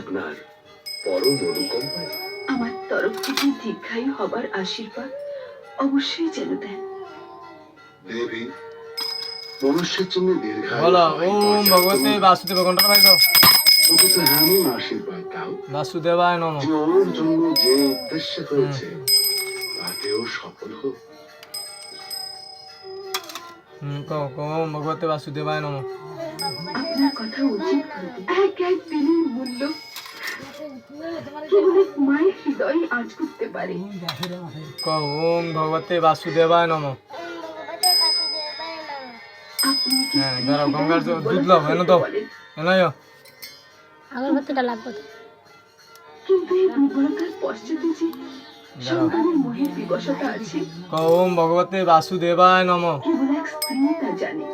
আপনার পরম অনুকম্পায়। আমার তরফ থেকে দীর্ঘায়ু হবার আশীর্বাদ অবশ্যই যেন দেন। দেবী মনুষ্যের জন্য দীর্ঘায়ু বলো ওম ভগবতে বাসুদেব ঘণ্টা ভাই দাও। অথচ এমন আশীর্বাদ দাও। বাসুদেবায় নম। যে জন্য যে উদ্দেশ্য হয়েছে তাতেও সফল হোক। ওম ভগবতে বাসুদেবায় নম। এক এক দিনের মূল্য কেবল এক মায়ের হৃদয় আজ করতে পারে কও ওম ভগবতে বাসুদেবায় নম হ্যাঁ দাঁড়াও গঙ্গার দুধ লাও এনে দাও বলেন আগরবাতিটা লাগবে কিন্তু এই দুর্বলতার পশ্চাতে যে সন্তানের মোহের বিবশতা আছে ওম ভগবতে বাসুদেবায় নম জানে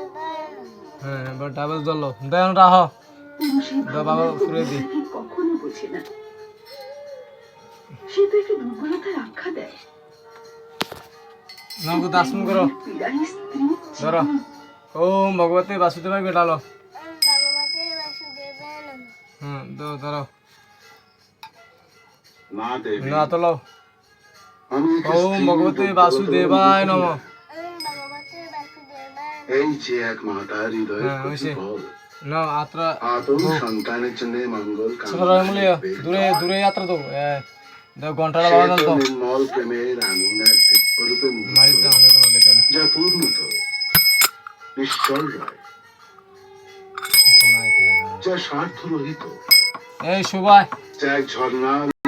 হ্যাঁ এবার ডাবল জল দেন রাহ। পুরুষের দাও বাবা, ভাবনার ফুরে দি। গভীরতাকে কখনো বোঝে না সে তো একটা দুর্বলতার আখ্যা দেয় নগদ দাসন করো। ধরো। ওম ভগবতে বাসুদেবায় বেটালো হুম ধরো না তো লও ওম ভগবতে বাসুদেবায় নম। এই যে এক মাতার হৃদয় হ্যাঁ, প্রতিফল না আত্রা আদৌ সন্তানের জন্য মঙ্গল সরাই দূরে দূরে যাত্রা তো ঘন্টাটা বাবা তো নির্মল প্রেমের আঙিনার দিব্যরূপে মারিতে আমাদের কোনো দেখে যা পূর্ণত নিশ্চল রয়। যা স্বার্থ রহিত এই সুবাই। যা এক ঝর্ণা